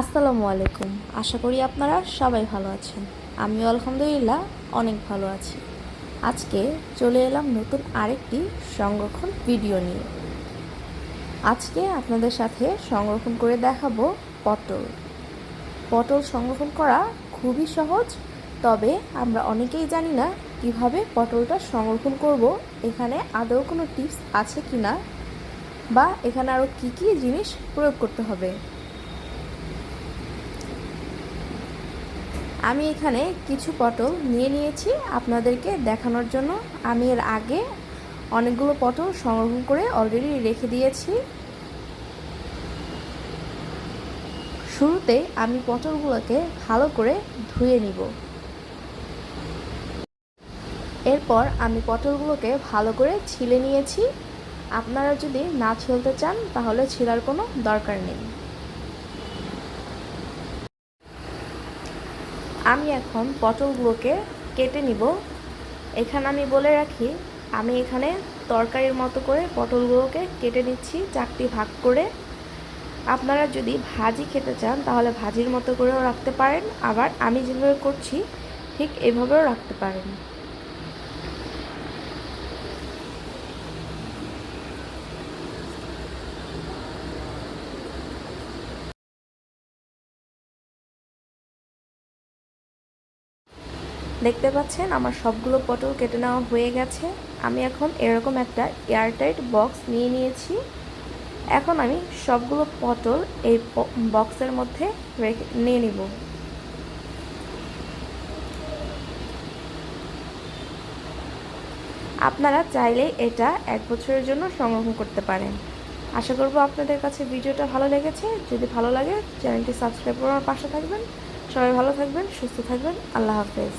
আসসালামু আলাইকুম। আশা করি আপনারা সবাই ভালো আছেন। আমি আলহামদুলিল্লাহ অনেক ভালো আছি। আজকে চলে এলাম নতুন আরেকটি সংরক্ষণ ভিডিও নিয়ে। আজকে আপনাদের সাথে সংরক্ষণ করে দেখাবো পটল। পটল সংরক্ষণ করা খুবই সহজ, তবে আমরা অনেকেই জানি না কীভাবে পটলটা সংরক্ষণ করব, এখানে আদৌ কোনো টিপস আছে কি না বা এখানে আরও কী কী জিনিস প্রয়োগ করতে হবে। আমি এখানে কিছু পটল নিয়ে নিয়েছি আপনাদেরকে দেখানোর জন্য। আমি এর আগে অনেকগুলো পটল সংরক্ষণ করে অলরেডি রেখে দিয়েছি। শুরুতে আমি পটলগুলোকে ভালো করে ধুয়ে নিব। এরপর আমি পটলগুলোকে ভালো করে ছিলে নিয়েছি। আপনারা যদি না ছিলতে চান, তাহলে ছিলার কোনো দরকার নেই। আমি এখন পটলগুলোকে কেটে নিব। এখানে আমি বলে রাখি, আমি এখানে তরকারির মতো করে পটলগুলোকে কেটে নিচ্ছি, চারটি ভাগ করে। আপনারা যদি ভাজি খেতে চান, তাহলে ভাজির মতো করেও রাখতে পারেন। আবার আমি যেভাবে করছি, ঠিক এভাবেও রাখতে পারেন। দেখতে পাচ্ছেন, আমার সবগুলো পটল কেটে নেওয়া হয়ে গেছে। আমি এখন এরকম একটা এয়ারটাইট বক্স নিয়ে নিয়েছি। এখন আমি সবগুলো পটল এই বক্সের মধ্যে রেখে, নিয়ে নিব। আপনারা চাইলে এটা এক বছরের জন্য সংরক্ষণ করতে পারেন। আশা করব আপনাদের কাছে ভিডিওটা ভালো লেগেছে। যদি ভালো লাগে, চ্যানেলটি সাবস্ক্রাইব করে আমার পাশে থাকবেন। সবাই ভালো থাকবেন, সুস্থ থাকবেন। আল্লাহ হাফেজ।